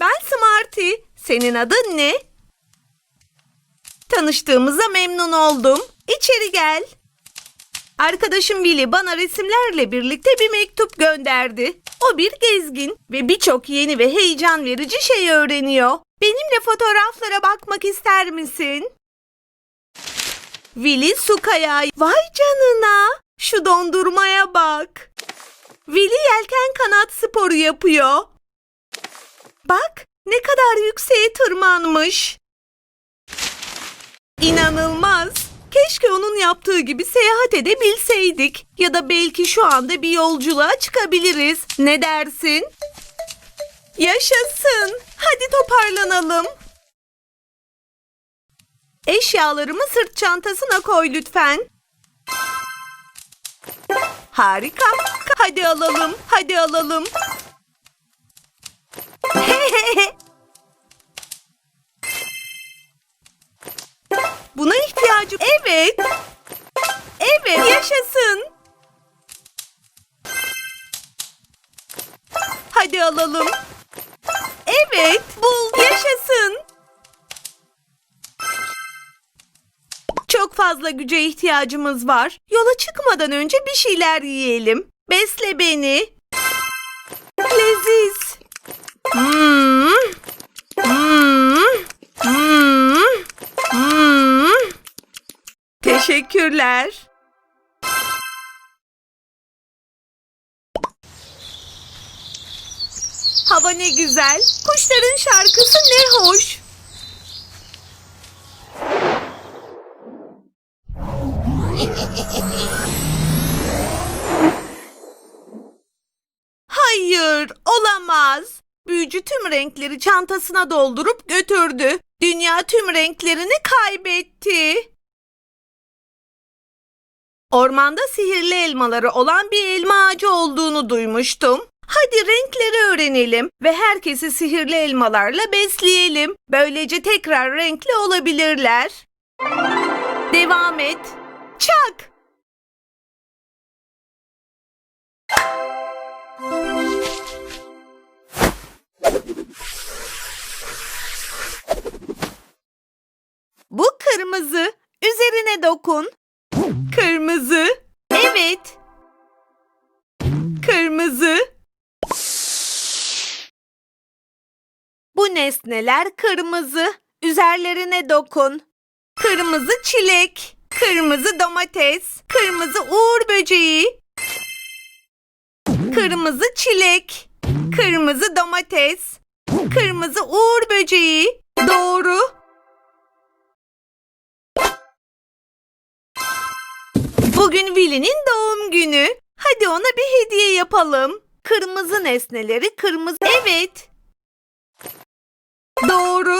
Ben Smarty. Senin adın ne? Tanıştığımıza memnun oldum. İçeri gel. Arkadaşım Willy bana resimlerle birlikte bir mektup gönderdi. O bir gezgin ve birçok yeni ve heyecan verici şey öğreniyor. Benimle fotoğraflara bakmak ister misin? Willy su kayağı. Vay canına. Şu dondurmaya bak. Willy yelken kanat sporu yapıyor. Bak ne kadar yükseğe tırmanmış. İnanılmaz. Keşke onun yaptığı gibi seyahat edebilseydik. Ya da belki şu anda bir yolculuğa çıkabiliriz. Ne dersin? Yaşasın. Hadi toparlanalım. Eşyalarımı sırt çantasına koy lütfen. Harika. Hadi alalım. Hadi alalım. Buna ihtiyacım. Evet. Evet, yaşasın. Hadi alalım. Evet, bul. Yaşasın. Çok fazla güce ihtiyacımız var. Yola çıkmadan önce bir şeyler yiyelim. Besle beni. Leziz. Teşekkürler. Hava ne güzel. Kuşların şarkısı ne hoş. Hayır, olamaz. Büyücü tüm renkleri çantasına doldurup götürdü. Dünya tüm renklerini kaybetti. Ormanda sihirli elmaları olan bir elma ağacı olduğunu duymuştum. Hadi renkleri öğrenelim ve herkesi sihirli elmalarla besleyelim. Böylece tekrar renkli olabilirler. Devam et. Çak. Bu kırmızı. Üzerine dokun. Kırmızı. Evet. Kırmızı. Bu nesneler kırmızı. Üzerlerine dokun. Kırmızı çilek. Kırmızı domates. Kırmızı uğur böceği. Kırmızı çilek. Kırmızı domates. Kırmızı uğur böceği. Doğru. Bugün Willy'nin doğum günü. Hadi ona bir hediye yapalım. Kırmızı nesneleri kırmızı... Evet. Doğru.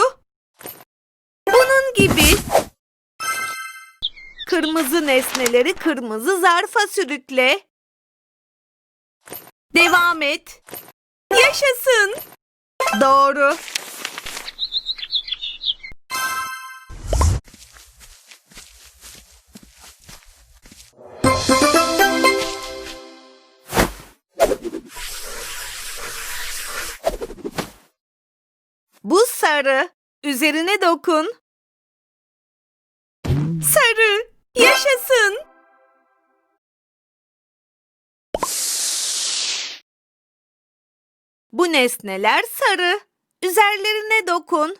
Bunun gibi. Kırmızı nesneleri kırmızı zarfa sürükle. Devam et. Yaşasın. Doğru. Sarı. Üzerine dokun. Sarı. Yaşasın. Bu nesneler sarı. Üzerlerine dokun.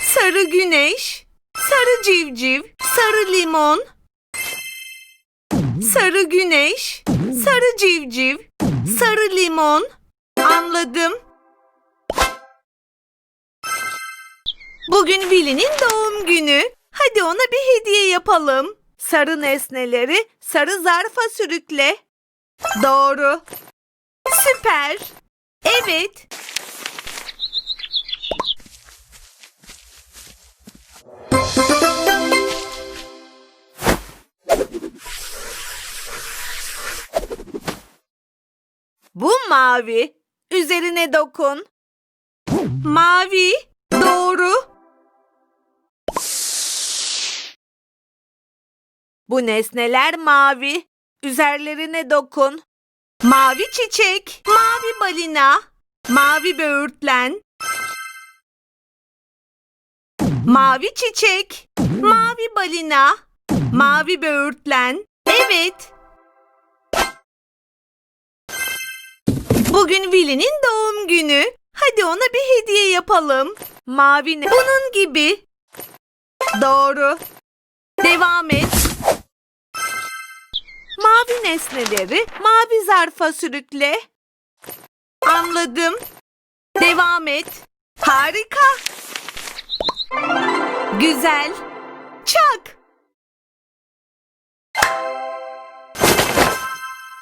Sarı güneş. Sarı civciv. Sarı limon. Sarı güneş. Sarı civciv. Sarı limon. Anladım. Bugün Willy'nin doğum günü. Hadi ona bir hediye yapalım. Sarı nesneleri sarı zarfa sürükle. Doğru. Süper. Evet. Bu mavi. Üzerine dokun. Mavi. Doğru. Bu nesneler mavi. Üzerlerine dokun. Mavi çiçek, mavi balina, mavi böğürtlen, Mavi çiçek. Mavi balina. Mavi böğürtlen. Evet. Bugün Willy'nin doğum günü. Hadi ona bir hediye yapalım. Mavi ne? Bunun gibi. Doğru. Devam et. Mavi nesneleri mavi zarfa sürükle. Anladım. Devam et. Harika. Güzel. Çak.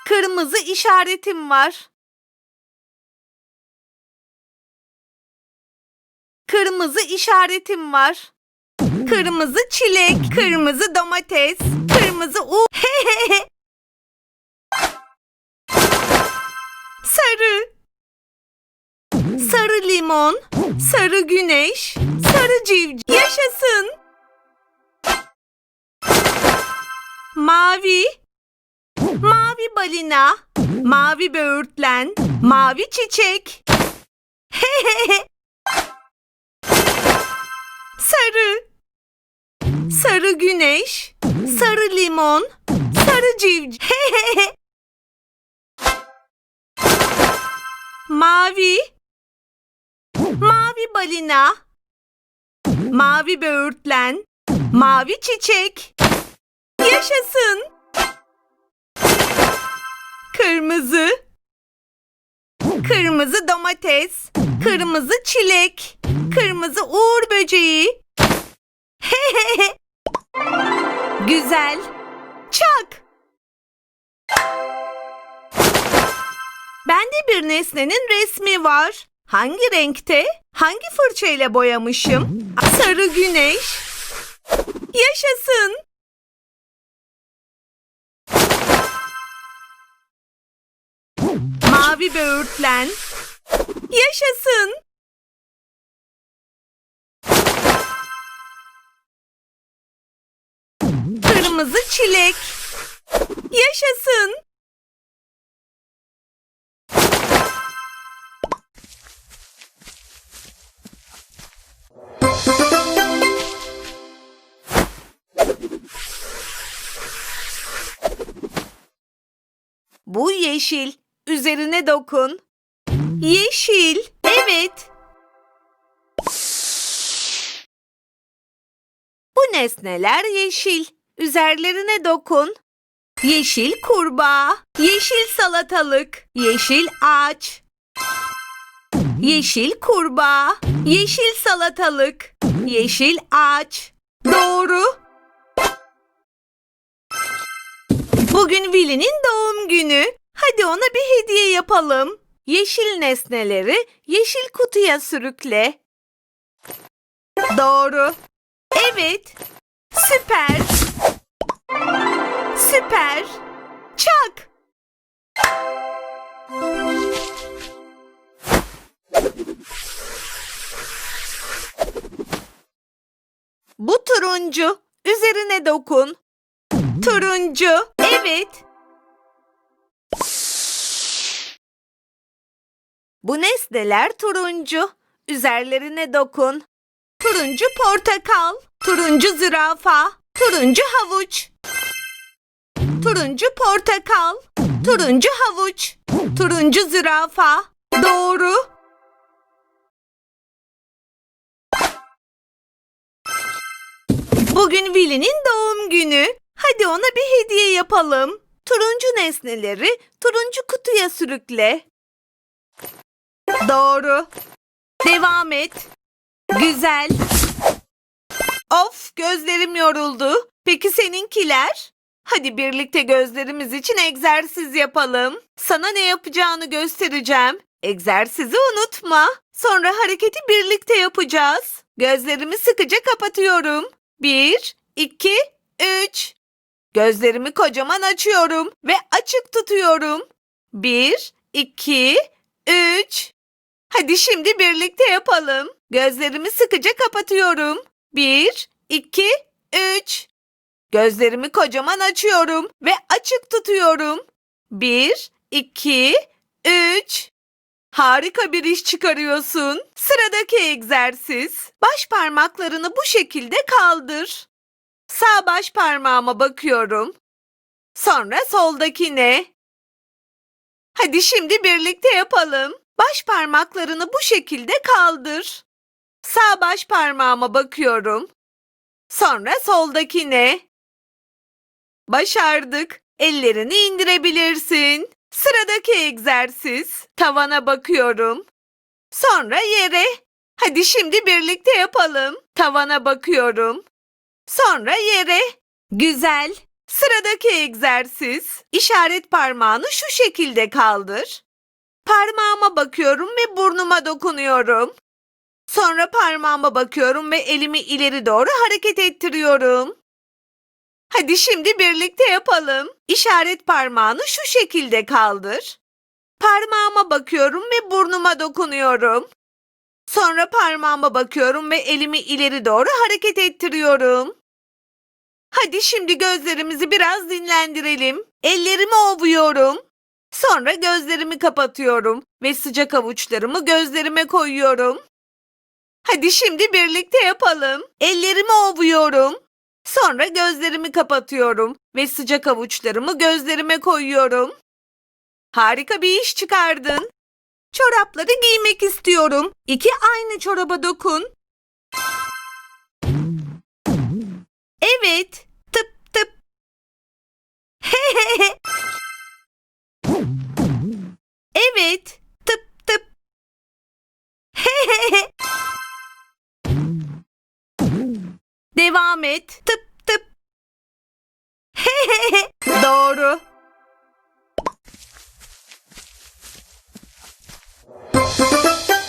Kırmızı işaretim var. Kırmızı işaretim var. Kırmızı çilek, kırmızı domates, kırmızı u. Sarı. Sarı limon, sarı güneş, sarı civciv. Yaşasın. Mavi. Mavi balina, mavi böğürtlen, mavi çiçek. Sarı. Sarı güneş, sarı limon, sarı civciv. Mavi. Mavi balina. Mavi böğürtlen. Mavi çiçek. Yaşasın. Kırmızı. Kırmızı domates. Kırmızı çilek. Kırmızı uğur böceği. Güzel. Çak. Bende bir nesnenin resmi var. Hangi renkte? Hangi fırçayla boyamışım? Sarı güneş. Yaşasın. Mavi böğürtlen. Yaşasın. Kırmızı çilek. Yaşasın. Bu yeşil. Üzerine dokun. Yeşil. Evet. Bu nesneler yeşil. Üzerlerine dokun. Yeşil kurbağa, yeşil salatalık, yeşil ağaç. Yeşil kurbağa, yeşil salatalık, yeşil ağaç. Doğru. Bugün Willy'nin doğum günü. Hadi ona bir hediye yapalım. Yeşil nesneleri yeşil kutuya sürükle. Doğru. Evet. Süper. Süper. Çak. Bu turuncu. Üzerine dokun. Turuncu. Evet. Bu nesneler turuncu. Üzerlerine dokun. Turuncu portakal, turuncu zürafa, turuncu havuç. Turuncu portakal, turuncu havuç, turuncu zürafa. Doğru. Bugün Willy'nin doğum günü. Hadi ona bir hediye yapalım. Turuncu nesneleri turuncu kutuya sürükle. Doğru. Devam et. Güzel. Of gözlerim yoruldu. Peki seninkiler? Hadi birlikte gözlerimiz için egzersiz yapalım. Sana ne yapacağını göstereceğim. Egzersizi unutma. Sonra hareketi birlikte yapacağız. Gözlerimi sıkıca kapatıyorum. Bir, iki, üç. Gözlerimi kocaman açıyorum ve açık tutuyorum. Bir, iki, üç. Hadi şimdi birlikte yapalım. Gözlerimi sıkıca kapatıyorum. Bir, iki, üç. Gözlerimi kocaman açıyorum ve açık tutuyorum. Bir, iki, üç. Harika bir iş çıkarıyorsun. Sıradaki egzersiz. Baş parmaklarını bu şekilde kaldır. Sağ baş parmağıma bakıyorum. Sonra soldakine. Hadi şimdi birlikte yapalım. Baş parmaklarını bu şekilde kaldır. Sağ baş parmağıma bakıyorum. Sonra soldakine. Başardık. Ellerini indirebilirsin. Sıradaki egzersiz. Tavana bakıyorum. Sonra yere. Hadi şimdi birlikte yapalım. Tavana bakıyorum. Sonra yere. Güzel. Sıradaki egzersiz. İşaret parmağını şu şekilde kaldır. Parmağıma bakıyorum ve burnuma dokunuyorum. Sonra parmağıma bakıyorum ve elimi ileri doğru hareket ettiriyorum. Hadi şimdi birlikte yapalım. İşaret parmağını şu şekilde kaldır. Parmağıma bakıyorum ve burnuma dokunuyorum. Sonra parmağıma bakıyorum ve elimi ileri doğru hareket ettiriyorum. Hadi şimdi gözlerimizi biraz dinlendirelim. Ellerimi ovuyorum. Sonra gözlerimi kapatıyorum ve sıcak avuçlarımı gözlerime koyuyorum. Hadi şimdi birlikte yapalım. Ellerimi ovuyorum. Sonra gözlerimi kapatıyorum ve sıcak avuçlarımı gözlerime koyuyorum. Harika bir iş çıkardın. Çorapları giymek istiyorum. İki aynı çoraba dokun. Evet. Tıp tıp. evet. Tıp tıp. Devam et. Tıp tıp. Doğru.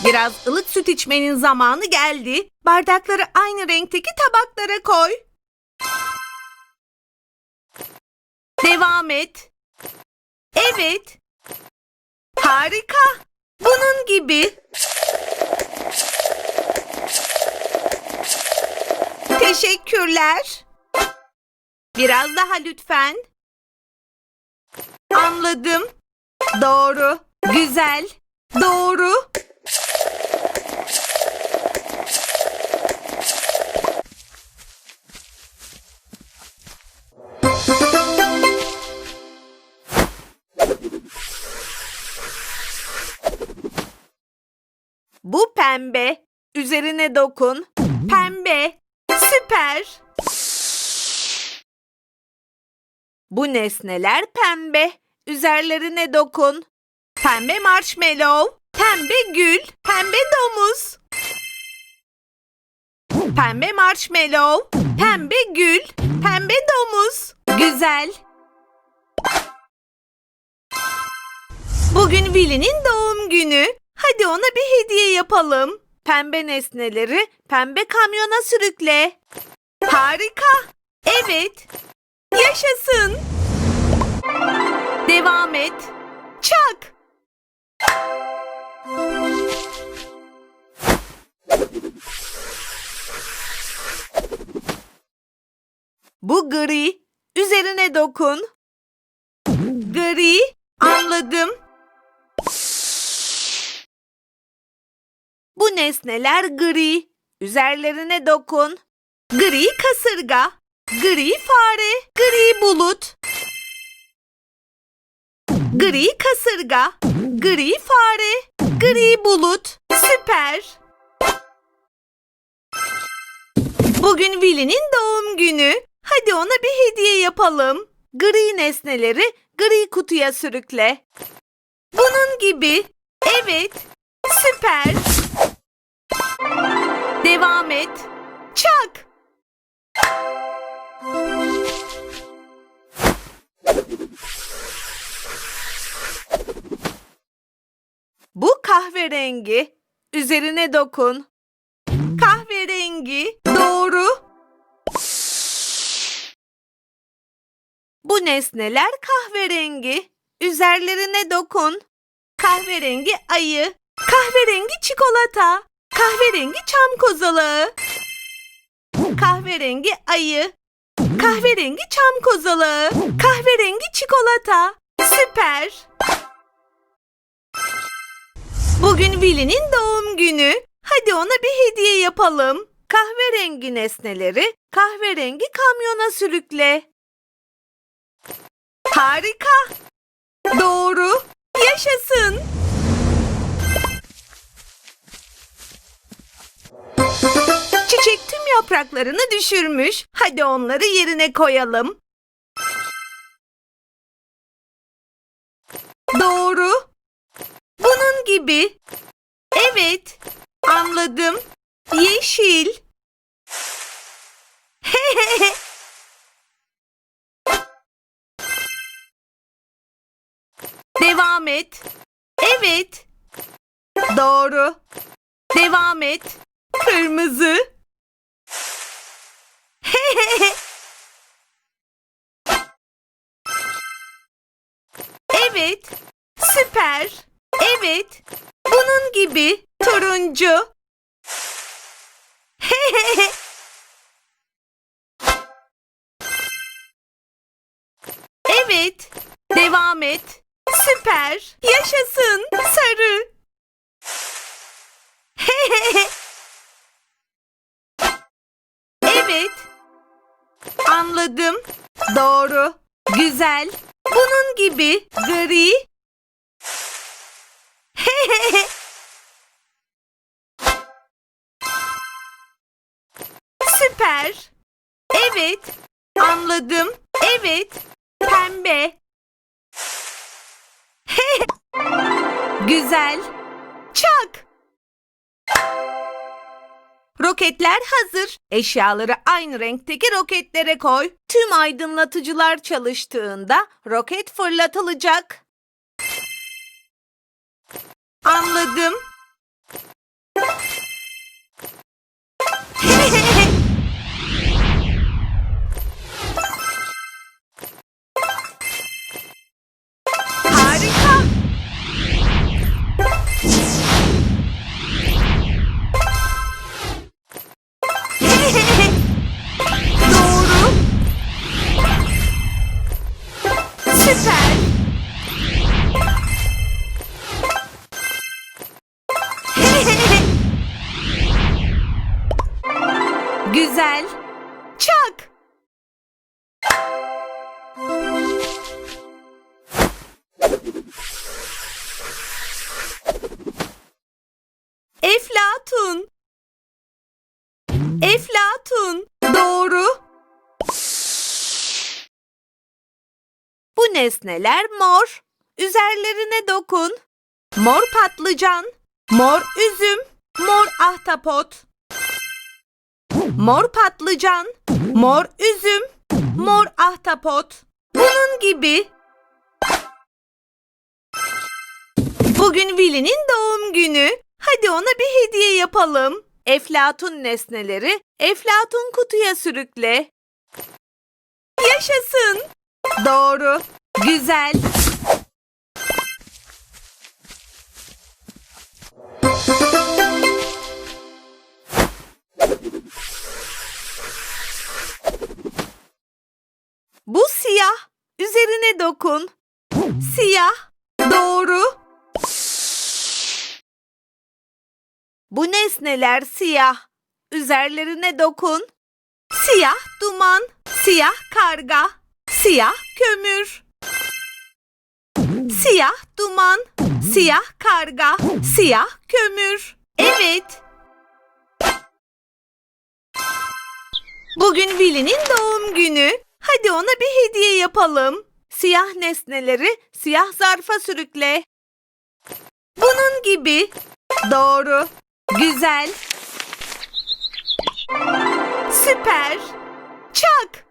Biraz ılık süt içmenin zamanı geldi. Bardakları aynı renkteki tabaklara koy. Devam et. Evet. Harika. Bunun gibi. Teşekkürler. Biraz daha lütfen. Anladım. Doğru. Güzel. Doğru. Bu pembe. Üzerine dokun. Pembe. Süper. Bu nesneler pembe. Üzerlerine dokun. Pembe marshmallow, pembe gül, pembe domuz. Pembe marshmallow, pembe gül, pembe domuz. Güzel. Bugün Willy'nin doğum günü. Hadi ona bir hediye yapalım. Pembe nesneleri pembe kamyona sürükle. Harika. Evet. Yaşasın. Devam et. Çak. Bu gri. Üzerine dokun. Gri. Anladım. Bu nesneler gri. Üzerlerine dokun. Gri kasırga. Gri fare. Gri bulut. Gri kasırga. Gri fare. Gri bulut. Süper. Bugün Willy'nin doğum günü. Hadi ona bir hediye yapalım. Gri nesneleri gri kutuya sürükle. Bunun gibi. Evet. Süper. Devam et. Çak. Bu kahverengi. Üzerine dokun. Kahverengi. Doğru. Bu nesneler kahverengi. Üzerlerine dokun. Kahverengi ayı. Kahverengi çikolata. Kahverengi çam kozalağı. Kahverengi ayı. Kahverengi çam kozalağı. Kahverengi çikolata. Süper. Bugün Willy'nin doğum günü. Hadi ona bir hediye yapalım. Kahverengi nesneleri kahverengi kamyona sürükle. Harika. Doğru. Yaşasın. Yapraklarını düşürmüş. Hadi onları yerine koyalım. Doğru. Bunun gibi. Evet. Anladım. Yeşil. Devam et. Evet. Doğru. Devam et. Kırmızı. Evet. Süper. Evet. Bunun gibi. Turuncu. Evet. Devam et. Süper. Yaşasın. Sarı. Anladım. Doğru. Güzel. Bunun gibi. Gri. Süper. Evet. Anladım. Evet. Pembe. Güzel. Çak. Roketler hazır. Eşyaları aynı renkteki roketlere koy. Tüm aydınlatıcılar çalıştığında roket fırlatılacak. Anladım. Eflatun. Eflatun. Doğru. Bu nesneler mor. Üzerlerine dokun. Mor patlıcan, mor üzüm, mor ahtapot. Mor patlıcan, mor üzüm, mor ahtapot. Bunun gibi. Bugün Willy'nin doğum günü. Hadi ona bir hediye yapalım. Eflatun nesneleri Eflatun kutuya sürükle. Yaşasın. Doğru. Güzel. Bu siyah. Üzerine dokun. Siyah. Doğru. Bu nesneler siyah. Üzerlerine dokun. Siyah duman, siyah karga, siyah kömür. Siyah duman, siyah karga, siyah kömür. Evet. Bugün Willy'nin doğum günü. Hadi ona bir hediye yapalım. Siyah nesneleri siyah zarfa sürükle. Bunun gibi. Doğru. Güzel. Süper. Çak.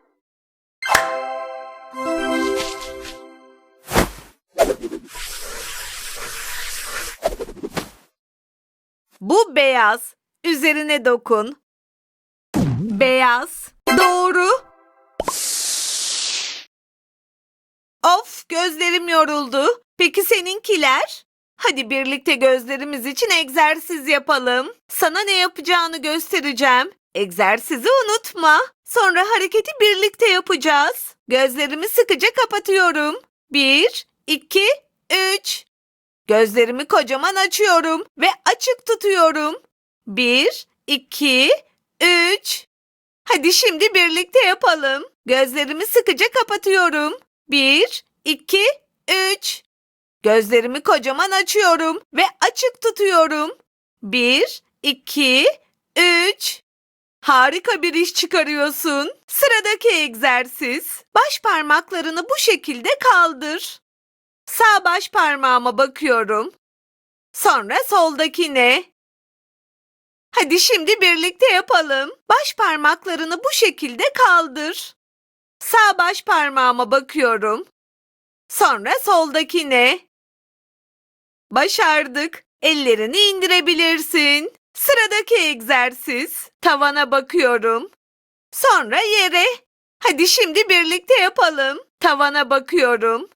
Bu beyaz. Üzerine dokun. Beyaz. Doğru. Of gözlerim yoruldu. Peki seninkiler? Hadi birlikte gözlerimiz için egzersiz yapalım. Sana ne yapacağını göstereceğim. Egzersizi unutma. Sonra hareketi birlikte yapacağız. Gözlerimi sıkıca kapatıyorum. Bir, iki, üç. Gözlerimi kocaman açıyorum ve açık tutuyorum. Bir, iki, üç. Hadi şimdi birlikte yapalım. Gözlerimi sıkıca kapatıyorum. Bir, iki, üç. Gözlerimi kocaman açıyorum ve açık tutuyorum. Bir, iki, üç. Harika bir iş çıkarıyorsun. Sıradaki egzersiz. Baş parmaklarını bu şekilde kaldır. Sağ baş parmağıma bakıyorum. Sonra soldakine. Hadi şimdi birlikte yapalım. Baş parmaklarını bu şekilde kaldır. Sağ baş parmağıma bakıyorum. Sonra soldakine. Başardık. Ellerini indirebilirsin. Sıradaki egzersiz. Tavana bakıyorum. Sonra yere. Hadi şimdi birlikte yapalım. Tavana bakıyorum.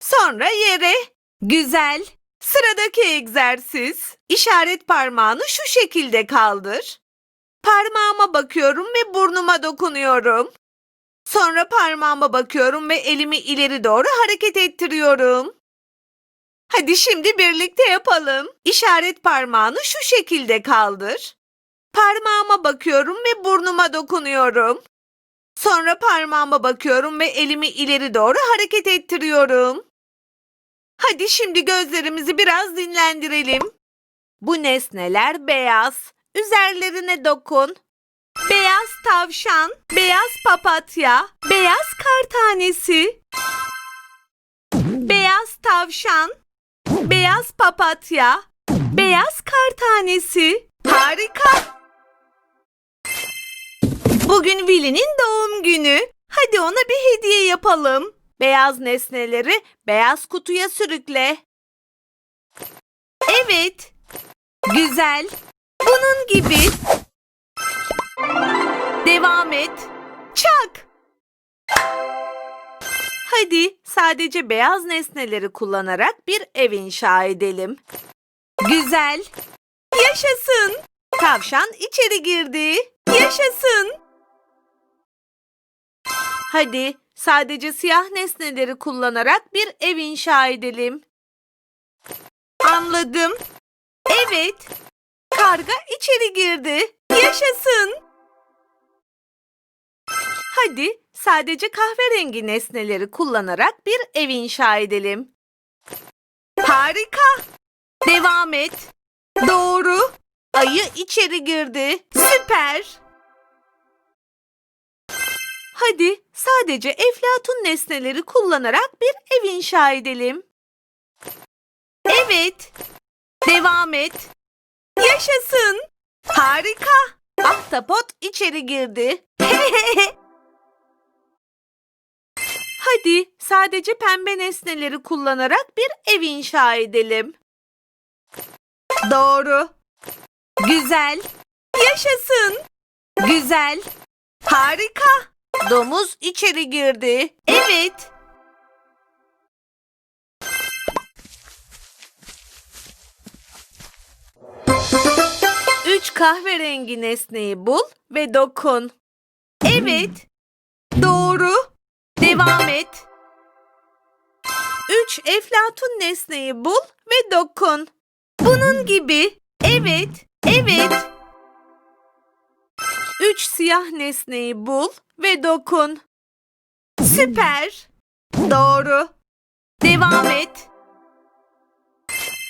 Sonra yere. Güzel. Sıradaki egzersiz. İşaret parmağını şu şekilde kaldır. Parmağıma bakıyorum ve burnuma dokunuyorum. Sonra parmağıma bakıyorum ve elimi ileri doğru hareket ettiriyorum. Hadi şimdi birlikte yapalım. İşaret parmağını şu şekilde kaldır. Parmağıma bakıyorum ve burnuma dokunuyorum. Sonra parmağıma bakıyorum ve elimi ileri doğru hareket ettiriyorum. Hadi şimdi gözlerimizi biraz dinlendirelim. Bu nesneler beyaz. Üzerlerine dokun. Beyaz tavşan, beyaz papatya, beyaz kar tanesi. Beyaz tavşan, beyaz papatya, beyaz kar tanesi. Harika. Bugün Willy'nin doğum günü. Hadi ona bir hediye yapalım. Beyaz nesneleri beyaz kutuya sürükle. Evet. Güzel. Bunun gibi. Devam et. Çak. Hadi sadece beyaz nesneleri kullanarak bir ev inşa edelim. Güzel. Yaşasın. Tavşan içeri girdi. Yaşasın. Hadi sadece siyah nesneleri kullanarak bir ev inşa edelim. Anladım. Evet. Karga içeri girdi. Yaşasın. Hadi sadece kahverengi nesneleri kullanarak bir ev inşa edelim. Harika. Devam et. Doğru. Ayı içeri girdi. Süper. Hadi sadece eflatun nesneleri kullanarak bir ev inşa edelim. Evet. Devam et. Yaşasın. Harika. Ahtapot içeri girdi. Hadi sadece pembe nesneleri kullanarak bir ev inşa edelim. Doğru. Güzel. Yaşasın. Güzel. Harika. Domuz içeri girdi. Evet. Üç kahverengi nesneyi bul ve dokun. Evet. Doğru. Devam et. Üç eflatun nesneyi bul ve dokun. Bunun gibi. Evet. Evet. Üç siyah nesneyi bul ve dokun. Süper. Doğru. Devam et.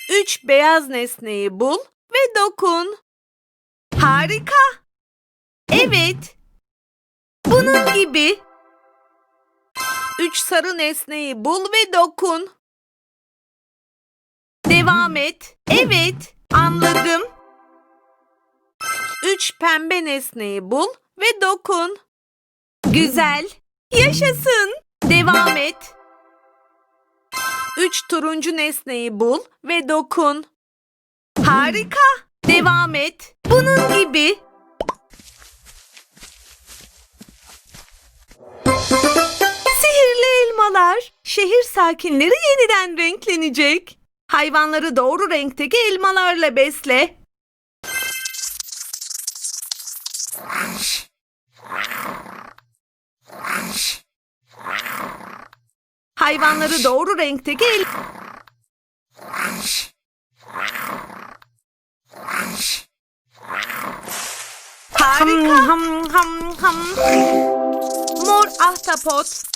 Üç beyaz nesneyi bul ve dokun. Harika. Evet. Bunun gibi. Üç sarı nesneyi bul ve dokun. Devam et. Evet. Anladım. Üç pembe nesneyi bul ve dokun. Güzel. Yaşasın. Devam et. Üç turuncu nesneyi bul ve dokun. Harika. Devam et. Bunun gibi. elmalar. Şehir sakinleri yeniden renklenecek. Hayvanları doğru renkteki elmalarla besle. Hayvanları doğru renkteki el... Harika. Ham, ham, ham. Mor ahtapot.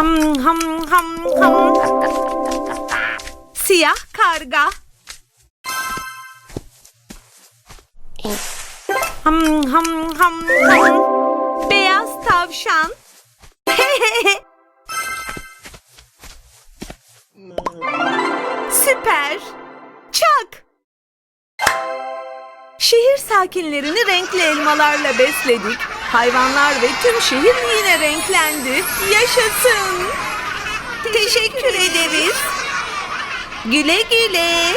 Ham ham ham ham. Siyah karga. Ham ham ham ham. Beyaz tavşan. Süper. Çak. Şehir sakinlerini renkli elmalarla besledik. Hayvanlar ve tüm şehir yine renklendi. Yaşasın. Teşekkür ederiz. Güle güle.